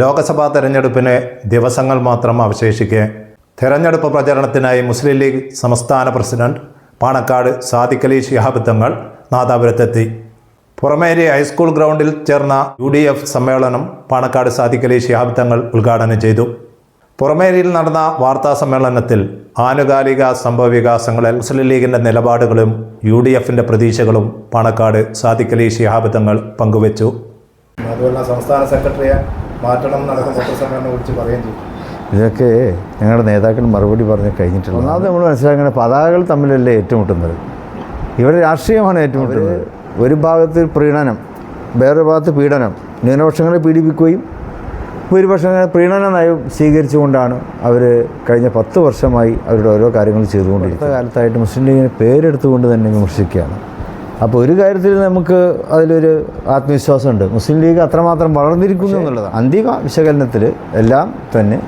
ലോക്സഭാ തെരഞ്ഞെടുപ്പിന് ദിവസങ്ങൾ മാത്രം അവശേഷിക്കെ തെരഞ്ഞെടുപ്പ് പ്രചരണത്തിനായി മുസ്ലിം ലീഗ് സംസ്ഥാന പ്രസിഡന്റ് പാണക്കാട് സാദിഖലി ശിഹാബ് തങ്ങൾ നാദാപുരത്തെത്തി. പുറമേരി ഹൈസ്കൂൾ ഗ്രൗണ്ടിൽ ചേർന്ന യു ഡി എഫ് സമ്മേളനം പാണക്കാട് സാദിഖലി ശിഹാബ് തങ്ങൾ ഉദ്ഘാടനം ചെയ്തു. പുറമേരിയിൽ നടന്ന വാർത്താ സമ്മേളനത്തിൽ ആനുകാലിക സംഭവവികാസങ്ങളിൽ മുസ്ലിം ലീഗിന്റെ നിലപാടുകളും യു ഡി എഫിന്റെ പ്രതീക്ഷകളും പാണക്കാട് സാദിഖലി ശിഹാബ് തങ്ങൾ പങ്കുവച്ചു. അതുപോലെ സംസ്ഥാന സെക്രട്ടറിയെ മാറ്റണം നടക്കുന്ന പത്രസമ്മേളനം കുറിച്ച് പറയുകയും ചെയ്തു. ഇതൊക്കെ ഞങ്ങളുടെ നേതാക്കൾ മറുപടി പറഞ്ഞ് കഴിഞ്ഞിട്ടുള്ള ഒന്നാമത് നമ്മൾ മനസ്സിലാക്കേണ്ട പതാകകൾ തമ്മിലല്ലേ ഏറ്റുമുട്ടുന്നത്? ഇവിടെ രാഷ്ട്രീയമാണ് ഏറ്റുമുട്ടുന്നത്. ഒരു ഭാഗത്ത് പ്രീണനം വേറൊരു ഭാഗത്ത് പീഡനം. ന്യൂനപക്ഷങ്ങളെ പീഡിപ്പിക്കുകയും ഭൂരിപക്ഷങ്ങളെ പ്രീണന നയം സ്വീകരിച്ചുകൊണ്ടാണ് അവർ കഴിഞ്ഞ പത്ത് വർഷമായി അവരുടെ ഓരോ കാര്യങ്ങൾ ചെയ്തുകൊണ്ടിരിക്കുന്നത്. കാലത്തായിട്ട് മുസ്ലിം ലീഗിനെ പേരെടുത്തുകൊണ്ട് തന്നെ വിമർശിക്കുകയാണ്. അപ്പോൾ ഒരു കാര്യത്തിൽ നമുക്ക് അതിലൊരു ആത്മവിശ്വാസമുണ്ട്. മുസ്ലിം ലീഗ് അത്രമാത്രം വളർന്നിരിക്കുന്നു എന്നുള്ളതാണ്. അന്തിമ വിശകലനത്തിൽ എല്ലാം തന്നെ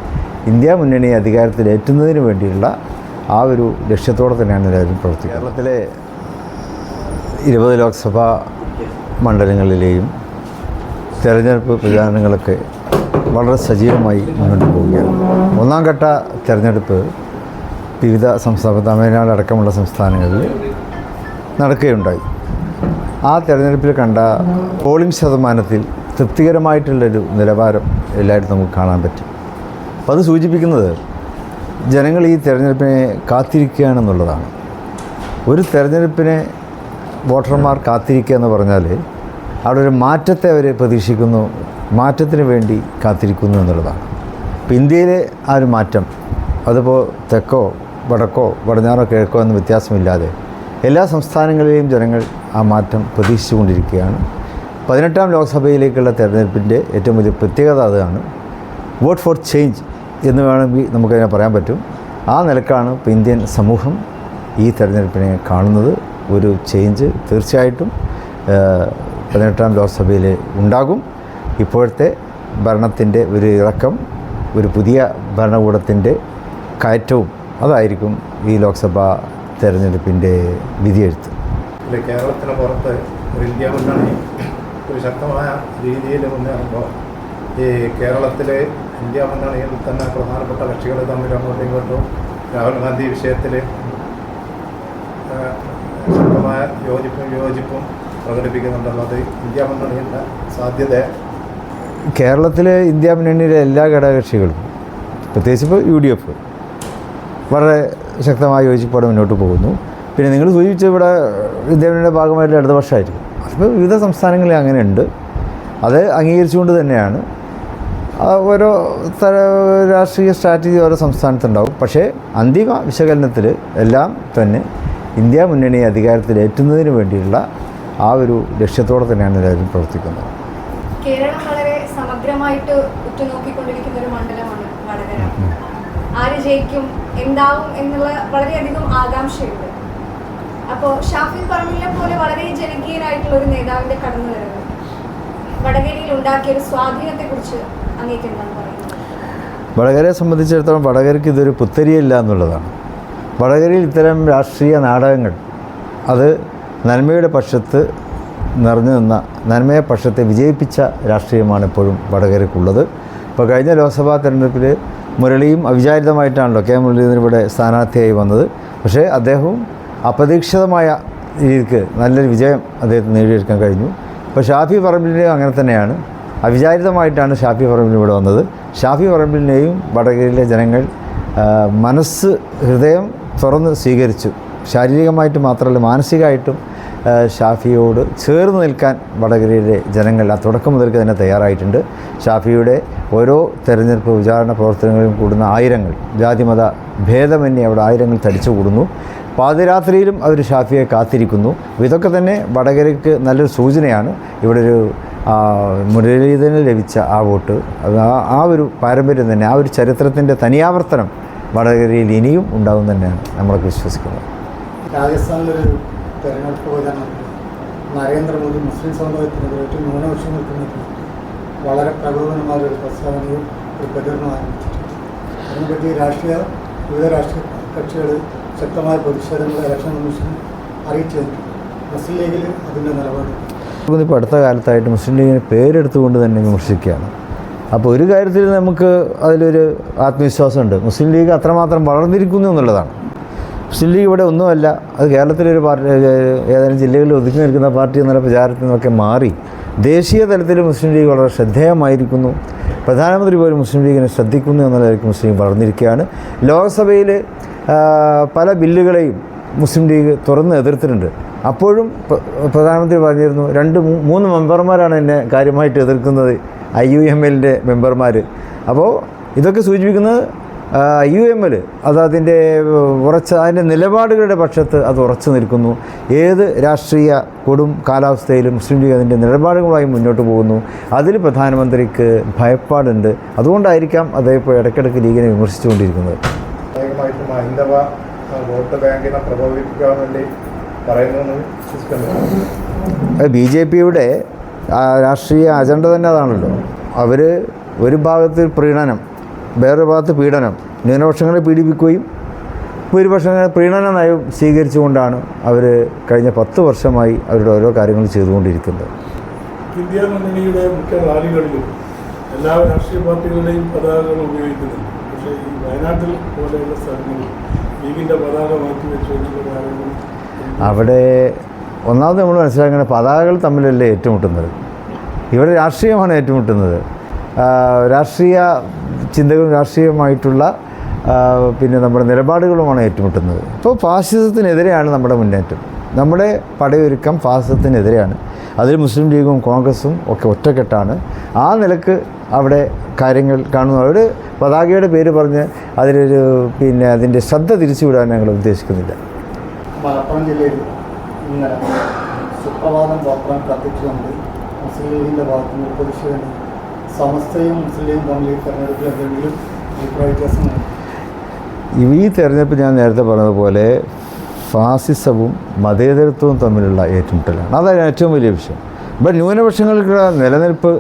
ഇന്ത്യ മുന്നണി അധികാരത്തിലേറ്റുന്നതിന് വേണ്ടിയുള്ള ആ ഒരു ലക്ഷ്യത്തോടെ തന്നെയാണ് എല്ലാവരും പ്രവർത്തിക്കുന്നത്. കേരളത്തിലെ ഇരുപത് ലോക്സഭാ മണ്ഡലങ്ങളിലെയും തെരഞ്ഞെടുപ്പ് പ്രചാരണങ്ങളൊക്കെ വളരെ സജീവമായി മുന്നോട്ട് പോവുകയാണ്. ഒന്നാം ഘട്ട തെരഞ്ഞെടുപ്പ് വിവിധ സംസ്ഥാന തമിഴ്നാട് അടക്കമുള്ള സംസ്ഥാനങ്ങളിൽ നടക്കുകയുണ്ടായി. ആ തെരഞ്ഞെടുപ്പിൽ കണ്ട പോളിംഗ് ശതമാനത്തിൽ തൃപ്തികരമായിട്ടുള്ളൊരു നിലവാരം എല്ലായിടത്തും നമുക്ക് കാണാൻ പറ്റും. അപ്പോൾ അത് സൂചിപ്പിക്കുന്നത് ജനങ്ങൾ ഈ തെരഞ്ഞെടുപ്പിനെ കാത്തിരിക്കുകയാണെന്നുള്ളതാണ്. ഒരു തെരഞ്ഞെടുപ്പിനെ വോട്ടർമാർ കാത്തിരിക്കുക എന്ന് പറഞ്ഞാൽ അവിടെ ഒരു മാറ്റത്തെ അവർ പ്രതീക്ഷിക്കുന്നു മാറ്റത്തിന് വേണ്ടി കാത്തിരിക്കുന്നു എന്നുള്ളതാണ്. ഇപ്പോൾ ഇന്ത്യയിലെ ആ ഒരു മാറ്റം അതിപ്പോൾ തെക്കോ വടക്കോ പടിഞ്ഞാറോ കിഴക്കോ എന്ന വ്യത്യാസമില്ലാതെ എല്ലാ സംസ്ഥാനങ്ങളിലെയും ജനങ്ങൾ ആ മാറ്റം പ്രതീക്ഷിച്ചുകൊണ്ടിരിക്കുകയാണ്. പതിനെട്ടാം ലോക്സഭയിലേക്കുള്ള തെരഞ്ഞെടുപ്പിന്റെ ഏറ്റവും വലിയ പ്രത്യേകത അതാണ്. വോട്ട് ഫോർ ചേഞ്ച് എന്ന് വേണമെങ്കിൽ നമുക്കതിനെ പറയാൻ പറ്റും. ആ നിലക്കാണ് ഇപ്പോൾ ഇന്ത്യൻ സമൂഹം ഈ തെരഞ്ഞെടുപ്പിനെ കാണുന്നത്. ഒരു ചേഞ്ച് തീർച്ചയായിട്ടും പതിനെട്ടാം ലോക്സഭയിൽ ഉണ്ടാകും. ഇപ്പോഴത്തെ ഭരണത്തിന്റെ ഒരു ഇറക്കം ഒരു പുതിയ ഭരണകൂടത്തിന്റെ കയറ്റവും അതായിരിക്കും ഈ ലോക്സഭാ തെരഞ്ഞെടുപ്പിന്റെ വിധിയെഴുത്ത്. ഇല്ല കേരളത്തിന് പുറത്ത് ഒരു ഇന്ത്യ മുന്നണി ഒരു ശക്തമായ രീതിയിൽ മുന്നേറുമ്പോൾ ഈ കേരളത്തിലെ ഇന്ത്യ മുന്നണിയിൽ തന്നെ പ്രധാനപ്പെട്ട കക്ഷികൾ തമ്മിൽ അങ്ങോട്ടും ഇങ്ങോട്ടും രാഹുൽ ഗാന്ധി വിഷയത്തിൽ ശക്തമായ യോജിപ്പും യോജിപ്പും പ്രകടിപ്പിക്കുന്നുണ്ടെന്നത് ഇന്ത്യ മുന്നണിയുടെ സാധ്യത. കേരളത്തിലെ ഇന്ത്യ മുന്നണിയിലെ എല്ലാ ഘടകകക്ഷികളും പ്രത്യേകിച്ച് ഇപ്പോൾ യു ഡി എഫ് വളരെ ശക്തമായ യോജിപ്പോടെ മുന്നോട്ട് പോകുന്നു. പിന്നെ നിങ്ങൾ സൂചിപ്പിച്ച ഇവിടെ മുന്നണിയുടെ ഭാഗമായിട്ട് അടുത്ത വർഷമായിരിക്കും അപ്പോൾ വിവിധ സംസ്ഥാനങ്ങളിൽ അങ്ങനെയുണ്ട്. അത് അംഗീകരിച്ചുകൊണ്ട് തന്നെയാണ്. ഓരോ തര രാഷ്ട്രീയ സ്ട്രാറ്റജി ഓരോ സംസ്ഥാനത്തുണ്ടാവും. പക്ഷേ അന്തിമ വിശകലനത്തിൽ എല്ലാം തന്നെ ഇന്ത്യ മുന്നണി അധികാരത്തിൽ ഏറ്റുന്നതിന് വേണ്ടിയുള്ള ആ ഒരു ലക്ഷ്യത്തോടെ തന്നെയാണ് എല്ലാവരും പ്രവർത്തിക്കുന്നത്. കേരളം വളരെ സമഗ്രമായിട്ട് ഉറ്റുനോക്കിക്കൊണ്ടിരിക്കുന്ന ഒരു മണ്ഡലമാണ് വടകര. ആര് ജയിക്കും എന്താവും എന്നുള്ള വളരെയധികം ആകാംക്ഷയുണ്ട്. അപ്പോൾ ഷാഫി പറമ്പിലെ പോലെ വളരെ ജനകീയനായിട്ടുള്ള ഒരു നേതാവിന്റെ കടന്നു വരവ് വടകരയിൽ ഉണ്ടാക്കിയ ഒരു സ്വാധീനത്തെ കുറിച്ച് അങ്ങേക്ക് എന്താണ് വടകരയെ സംബന്ധിച്ചിടത്തോളം വടകരയ്ക്ക് ഇതൊരു പുത്തരിയല്ല എന്നുള്ളതാണ്. വടകരയിൽ ഇത്തരം രാഷ്ട്രീയ നാടകങ്ങൾ അത് നന്മയുടെ പക്ഷത്ത് നിറഞ്ഞു നിന്ന നന്മയെ പക്ഷത്തെ വിജയിപ്പിച്ച രാഷ്ട്രീയമാണ് ഇപ്പോഴും വടകരയ്ക്കുള്ളത്. ഇപ്പോൾ കഴിഞ്ഞ ലോക്സഭാ തെരഞ്ഞെടുപ്പിൽ മുരളിയും അവിചാരിതമായിട്ടാണല്ലോ കെ മുരളീധരൻ ഇവിടെ സ്ഥാനാർത്ഥിയായി വന്നത്. പക്ഷേ അദ്ദേഹവും അപ്രതീക്ഷിതമായ രീതിക്ക് നല്ലൊരു വിജയം അദ്ദേഹത്തിന് നേടിയെടുക്കാൻ കഴിഞ്ഞു. അപ്പോൾ ഷാഫി പറമ്പിലിനെയും അങ്ങനെ തന്നെയാണ്. അവിചാരിതമായിട്ടാണ് ഷാഫി പറമ്പിൽ ഇവിടെ വന്നത്. ഷാഫി പറമ്പിലിനെയും വടകരയിലെ ജനങ്ങൾ മനസ്സ് ഹൃദയം തുറന്ന് സ്വീകരിച്ചു. ശാരീരികമായിട്ട് മാത്രമല്ല മാനസികമായിട്ടും ഷാഫിയോട് ചേർന്ന് നിൽക്കാൻ വടകരയിലെ ജനങ്ങൾ ആ തുടക്കം മുതൽക്ക് തന്നെ തയ്യാറായിട്ടുണ്ട്. ഷാഫിയുടെ ഓരോ തെരഞ്ഞെടുപ്പ് വിചാരണ പ്രവർത്തനങ്ങളിലും കൂടുന്ന ആയിരങ്ങൾ ജാതിമത ഭേദമന്യേ അവിടെ ആയിരങ്ങൾ തടിച്ചു കൂടുന്നു പാതിരാത്രിയിലും അവർ ഷാഫിയെ കാത്തിരിക്കുന്നു. ഇതൊക്കെ തന്നെ വടകരയ്ക്ക് നല്ലൊരു സൂചനയാണ്. ഇവിടെ ഒരു മുരളീധരന് ലഭിച്ച ആ വോട്ട്. അത് ആ ഒരു പാരമ്പര്യം തന്നെ ആ ഒരു ചരിത്രത്തിന്റെ തനിയാവർത്തനം വടകരയിൽ ഇനിയും ഉണ്ടാകും തന്നെയാണ് നമ്മളൊക്കെ വിശ്വസിക്കുന്നത്. രാജസ്ഥാനിലൊരു തെരഞ്ഞെടുപ്പ് പ്രചാരണത്തിൽ നരേന്ദ്രമോദി മുസ്ലിം സമുദായത്തിനെതിരായിട്ട് ന്യൂനപക്ഷങ്ങൾക്കെതിരെ വളരെ പ്രകോപനമായ ഒരു പ്രസ്താവനയും ഒരു പ്രചരണം ആരംഭിച്ചിട്ടുണ്ട്. അതിനെപ്പറ്റി രാഷ്ട്രീയ വിവിധ രാഷ്ട്രീയ കക്ഷികൾ ശക്തമായ പ്രതിഷേധങ്ങൾ ഇലക്ഷൻ കമ്മീഷൻ അറിയിച്ചു മുസ്ലിം ലീഗിൽ അതിന്റെ നിലപാട്. ഇപ്പോൾ അടുത്ത കാലത്തായിട്ട് മുസ്ലിം ലീഗിനെ പേരെടുത്തുകൊണ്ട് തന്നെ വിമർശിക്കുകയാണ്. അപ്പോൾ ഒരു കാര്യത്തിൽ നമുക്ക് അതിലൊരു ആത്മവിശ്വാസമുണ്ട്. മുസ്ലിം ലീഗ് അത്രമാത്രം വളർന്നിരിക്കുന്നു എന്നുള്ളതാണ്. മുസ്ലിം ലീഗ് ഇവിടെ ഒന്നുമല്ല. അത് കേരളത്തിലൊരു പാർട്ടി ഏതാനും ജില്ലകളിൽ ഒതുക്കി നിൽക്കുന്ന പാർട്ടി എന്നുള്ള പ്രചാരത്തിൽ നിന്നൊക്കെ മാറി ദേശീയ തലത്തിൽ മുസ്ലിം ലീഗ് വളരെ ശ്രദ്ധേയമായിരിക്കുന്നു. പ്രധാനമന്ത്രി പോലും മുസ്ലിം ലീഗിനെ ശ്രദ്ധിക്കുന്നു എന്നുള്ളതായിരിക്കും മുസ്ലിം ലീഗ് വളർന്നിരിക്കുകയാണ്. ലോക്സഭയിൽ പല ബില്ലുകളെയും മുസ്ലിം ലീഗ് തുറന്ന് എതിർത്തിട്ടുണ്ട്. അപ്പോഴും പ്രധാനമന്ത്രി പറഞ്ഞിരുന്നു രണ്ട് മൂന്ന് മെമ്പർമാരാണ് എന്നെ കാര്യമായിട്ട് എതിർക്കുന്നത് ഐ യു എം എല്ലിന്റെ മെമ്പർമാർ അപ്പോൾ ഇതൊക്കെ സൂചിപ്പിക്കുന്നത് യു എം എൽ അത് അതിന്റെ ഉറച്ച അതിന്റെ നിലപാടുകളുടെ പക്ഷത്ത് അത് ഉറച്ചു നിൽക്കുന്നു. ഏത് രാഷ്ട്രീയ കൊടും കാലാവസ്ഥയിലും മുസ്ലിം ലീഗ് അതിന്റെ നിലപാടുകളുമായി മുന്നോട്ട് പോകുന്നു. അതിൽ പ്രധാനമന്ത്രിക്ക് ഭയപ്പാടുണ്ട്. അതുകൊണ്ടായിരിക്കാം അതേപോലെ ഇടയ്ക്കിടയ്ക്ക് ലീഗിനെ വിമർശിച്ചുകൊണ്ടിരിക്കുന്നത്. സ്വാഭാവികമായിട്ടും ഹൈന്ദവ വോട്ട് ബാങ്കിനെ പ്രകോപിപ്പിക്കാൻ വേണ്ടി പറയുന്നു വിശ്വസിക്കുന്നു. ബി ജെ പിയുടെ രാഷ്ട്രീയ അജണ്ട തന്നെ അതാണല്ലോ. അവർ ഒരു ഭാഗത്ത് പ്രീണനം വേറൊരു ഭാഗത്ത് പീഡനം ന്യൂനപക്ഷങ്ങളെ പീഡിപ്പിക്കുകയും ഭൂരിപക്ഷങ്ങളെ പ്രീണന നയം സ്വീകരിച്ചുകൊണ്ടാണ് അവർ കഴിഞ്ഞ പത്ത് വർഷമായി അവരുടെ ഓരോ കാര്യങ്ങൾ ചെയ്തുകൊണ്ടിരിക്കുന്നത്. ഇന്ത്യ മുന്നണിയുടെ മുഖ്യ റാലികളിലും എല്ലാ രാഷ്ട്രീയ പാർട്ടികളുടെയും പതാകകൾ ഉപയോഗിക്കുന്നുണ്ട്. പക്ഷേ ഈ വയനാട്ടിൽ പോലെയുള്ള സ്ഥലങ്ങളിൽ ലീഗിന്റെ പതാക മാറ്റി വെച്ചു അവിടെ ഒന്നാമത് നമ്മൾ മനസ്സിലാക്കേണ്ട പതാകകൾ തമ്മിലല്ലേ ഏറ്റുമുട്ടുന്നത്? ഇവിടെ രാഷ്ട്രീയമാണ് ഏറ്റുമുട്ടുന്നത്. രാഷ്ട്രീയ ചിന്തകളും രാഷ്ട്രീയമായിട്ടുള്ള പിന്നെ നമ്മുടെ നിലപാടുകളുമാണ് ഏറ്റുമുട്ടുന്നത്. ഇപ്പോൾ ഫാസിസത്തിനെതിരെയാണ് നമ്മുടെ മുന്നേറ്റം. നമ്മുടെ പടയൊരുക്കം ഫാസിസത്തിനെതിരെയാണ്. അതിൽ മുസ്ലിം ലീഗും കോൺഗ്രസും ഒക്കെ ഒറ്റക്കെട്ടാണ്. ആ നിലയ്ക്ക് അവിടെ കാര്യങ്ങൾ കാണുന്നു. അവർ പതാകയുടെ പേര് പറഞ്ഞ് അതിലൊരു പിന്നെ അതിന്റെ ശ്രദ്ധ തിരിച്ചുവിടാൻ ഞങ്ങൾ ഉദ്ദേശിക്കുന്നില്ല. മലപ്പുറം ജില്ലയിൽ ഇന്നലെ സുപ്രഭാതം പത്രം കത്തിച്ചുകൊണ്ട് മുസ്ലിം ലീഗിന്റെ ഭാഗത്തു നിന്ന് പ്രതിഷേധം സമസ്തയും മുസ്ലിം ലീഗും തമ്മിൽ തെരഞ്ഞെടുപ്പിൽ എന്തെങ്കിലും അഭിപ്രായ വ്യത്യാസമുണ്ട്? ഈ തെരഞ്ഞെടുപ്പ് ഞാൻ നേരത്തെ പറഞ്ഞതുപോലെ ഫാസിസവും മതേതരത്വവും തമ്മിലുള്ള ഏറ്റുമുട്ടലാണ്. അതാണ് ഏറ്റവും വലിയ വിഷയം. ഇപ്പം ന്യൂനപക്ഷങ്ങൾക്കുള്ള നിലനിൽപ്പ്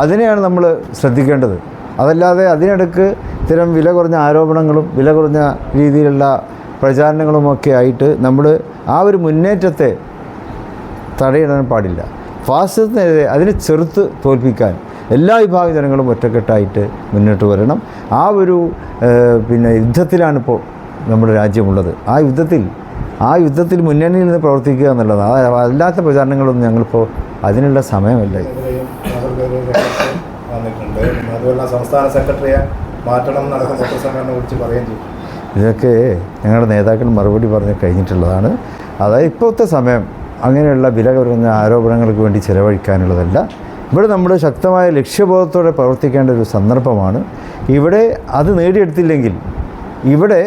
അതിനെയാണ് നമ്മൾ ശ്രദ്ധിക്കേണ്ടത്. അതല്ലാതെ അതിനിടക്ക് ഇത്തരം വില കുറഞ്ഞ ആരോപണങ്ങളും വില കുറഞ്ഞ രീതിയിലുള്ള പ്രചാരണങ്ങളുമൊക്കെ ആയിട്ട് നമ്മൾ ആ ഒരു മുന്നേറ്റത്തെ തടയിടാൻ പാടില്ല. ഫാസിസത്തിനെതിരെ അതിനെ ചെറുത്ത് തോൽപ്പിക്കാൻ എല്ലാ വിഭാഗ ജനങ്ങളും ഒറ്റക്കെട്ടായിട്ട് മുന്നോട്ട് വരണം. ആ ഒരു പിന്നെ യുദ്ധത്തിലാണിപ്പോൾ നമ്മുടെ രാജ്യമുള്ളത്. ആ യുദ്ധത്തിൽ ആ യുദ്ധത്തിൽ മുന്നണിയിൽ നിന്ന് പ്രവർത്തിക്കുക എന്നുള്ളതാണ് അല്ലാത്ത പ്രചാരണങ്ങളൊന്നും ഞങ്ങളിപ്പോൾ അതിനുള്ള സമയമല്ല. പിന്നെ സംസ്ഥാന സെക്രട്ടറിയെ മാറ്റണം നടക്കുന്ന പത്രസമ്മേളനം വിളിച്ച് പറയുകയും ചെയ്തു. ഇതൊക്കെ ഞങ്ങളുടെ നേതാക്കൾ മറുപടി പറഞ്ഞ് കഴിഞ്ഞിട്ടുള്ളതാണ്. അതായത് ഇപ്പോഴത്തെ സമയം അങ്ങനെയുള്ള വില കുറഞ്ഞ ആരോപണങ്ങൾക്ക് വേണ്ടി ചിലവഴിക്കാനുള്ളതല്ല. ഇവിടെ നമ്മൾ ശക്തമായ ലക്ഷ്യബോധത്തോടെ പ്രവർത്തിക്കേണ്ട ഒരു സന്ദർഭമാണ്. ഇവിടെ അത് നേടിയെടുത്തില്ലെങ്കിൽ ഇവിടെ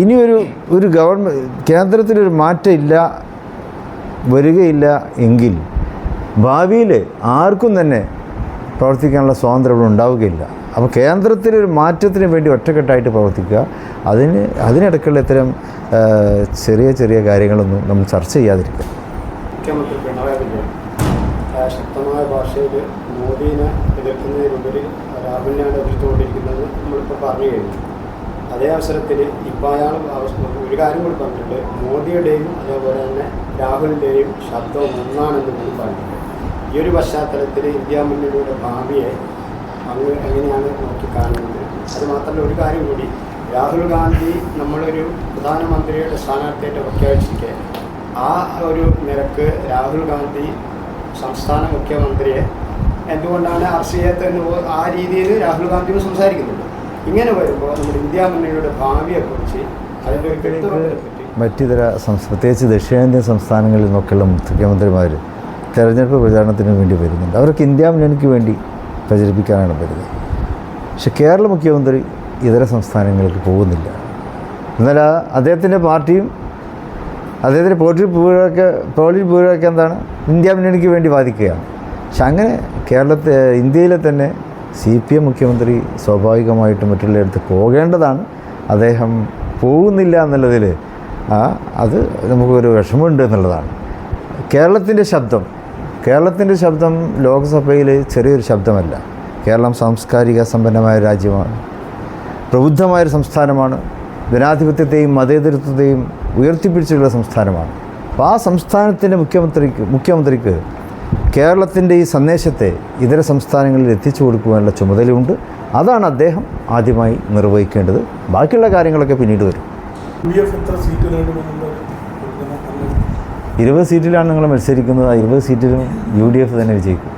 ഇനിയൊരു ഒരു ഗവൺമെന്റ് കേന്ദ്രത്തിലൊരു മാറ്റം ഇല്ല വരികയില്ല എങ്കിൽ ഭാവിയിൽ ആർക്കും തന്നെ പ്രവർത്തിക്കാനുള്ള സ്വാതന്ത്ര്യം ഇവിടെ ഉണ്ടാവുകയില്ല. അപ്പോൾ കേന്ദ്രത്തിലൊരു മാറ്റത്തിന് വേണ്ടി ഒറ്റക്കെട്ടായിട്ട് പ്രവർത്തിക്കുക. അതിന് അതിനിടയ്ക്കുള്ള ഇത്തരം ചെറിയ ചെറിയ കാര്യങ്ങളൊന്നും നമ്മൾ ചർച്ച ചെയ്യാതിരിക്കുക. മുഖ്യമന്ത്രി പിണറായി വിജയൻ ശക്തമായ ഭാഷയിൽ മോദിനെ എതിർക്കുന്നതിനുപരി രാഹുലിനെയാണ് എതിർത്തുകൊണ്ടിരിക്കുന്നത് നമ്മളിപ്പോൾ പറഞ്ഞു കഴിഞ്ഞു. അതേ അവസരത്തിൽ ഇപ്പോൾ അയാൾ ഒരു കാര്യം കൂടി പറഞ്ഞിട്ടുണ്ട്. മോദിയുടെയും അതേപോലെ തന്നെ രാഹുലിന്റെയും ശബ്ദം ഒന്നാണെന്ന് കൂടി പറഞ്ഞിട്ടുണ്ട്. ഈ ഒരു പശ്ചാത്തലത്തിൽ ഇന്ത്യ മുന്നണിയുടെ ഭാവിയെ അങ്ങ് എങ്ങനെയാണ് നോക്കി കാണുന്നത്? അത് മാത്രമല്ല ഒരു കാര്യം കൂടി. രാഹുൽ ഗാന്ധി നമ്മളൊരു പ്രധാനമന്ത്രിയുടെ സ്ഥാനാർത്ഥിയായിട്ട് പ്രഖ്യാപിച്ചിരിക്കെ. ആ ഒരു നിരക്ക് രാഹുൽ ഗാന്ധി സംസ്ഥാന മുഖ്യമന്ത്രിയെ എന്തുകൊണ്ടാണ് അർഹീയത്ത് എന്ന് ആ രീതിയിൽ രാഹുൽ ഗാന്ധിയോട് സംസാരിക്കുന്നുണ്ട്? ഇങ്ങനെ വരുമ്പോൾ നമ്മുടെ ഇന്ത്യ മുന്നണിയുടെ ഭാവിയെക്കുറിച്ച് അതിന്റെ ഒരു മറ്റിതര സംസ്ഥാന പ്രത്യേകിച്ച് ദക്ഷിണേന്ത്യൻ സംസ്ഥാനങ്ങളിൽ നിന്നൊക്കെയുള്ള മുഖ്യമന്ത്രിമാർ തെരഞ്ഞെടുപ്പ് പ്രചാരണത്തിന് വേണ്ടി വരുന്നുണ്ട്. അവർക്ക് ഇന്ത്യ മുന്നണിക്ക് വേണ്ടി പ്രചരിപ്പിക്കാനാണ് വരുന്നത്. പക്ഷെ കേരള മുഖ്യമന്ത്രി ഇതര സംസ്ഥാനങ്ങൾക്ക് പോകുന്നില്ല. എന്നാൽ അദ്ദേഹത്തിന്റെ പാർട്ടിയും അദ്ദേഹത്തിന്റെ പോളിറ്റ് പൂരൊക്കെ പോളിറ്റ് പൂരൊക്കെ എന്താണ് ഇന്ത്യ മുന്നണിക്ക് വേണ്ടി വാദിക്കുകയാണ്. പക്ഷെ അങ്ങനെ കേരളത്തെ ഇന്ത്യയിലെ തന്നെ സി പി എം മുഖ്യമന്ത്രി സ്വാഭാവികമായിട്ടും മറ്റുള്ളയിടത്ത് പോകേണ്ടതാണ്. അദ്ദേഹം പോകുന്നില്ല എന്നുള്ളതിൽ ആ അത് നമുക്കൊരു വിഷമമുണ്ട് എന്നുള്ളതാണ്. കേരളത്തിന്റെ ശബ്ദം കേരളത്തിന്റെ ശബ്ദം ലോക്സഭയിൽ ചെറിയൊരു ശബ്ദമല്ല. കേരളം സാംസ്കാരിക സമ്പന്നമായ രാജ്യമാണ്. പ്രബുദ്ധമായൊരു സംസ്ഥാനമാണ്. ജനാധിപത്യത്തെയും മതേതരത്വത്തെയും ഉയർത്തിപ്പിടിച്ചിട്ടുള്ള സംസ്ഥാനമാണ്. അപ്പോൾ ആ സംസ്ഥാനത്തിന്റെ മുഖ്യമന്ത്രിക്ക് മുഖ്യമന്ത്രിക്ക് കേരളത്തിന്റെ ഈ സന്ദേശത്തെ ഇതര സംസ്ഥാനങ്ങളിൽ എത്തിച്ചു കൊടുക്കുവാനുള്ള ചുമതലയുണ്ട്. അതാണ് അദ്ദേഹം ആദ്യമായി നിർവഹിക്കേണ്ടത്. ബാക്കിയുള്ള കാര്യങ്ങളൊക്കെ പിന്നീട് വരും യു ഡി എഫ് എത്ര സീറ്റ് നേടുമെന്നുള്ള ഇരുപത് സീറ്റിലാണ് നിങ്ങൾ മത്സരിക്കുന്നത്. ആ ഇരുപത് സീറ്റിലും യു ഡി എഫ് തന്നെ വിജയിക്കും.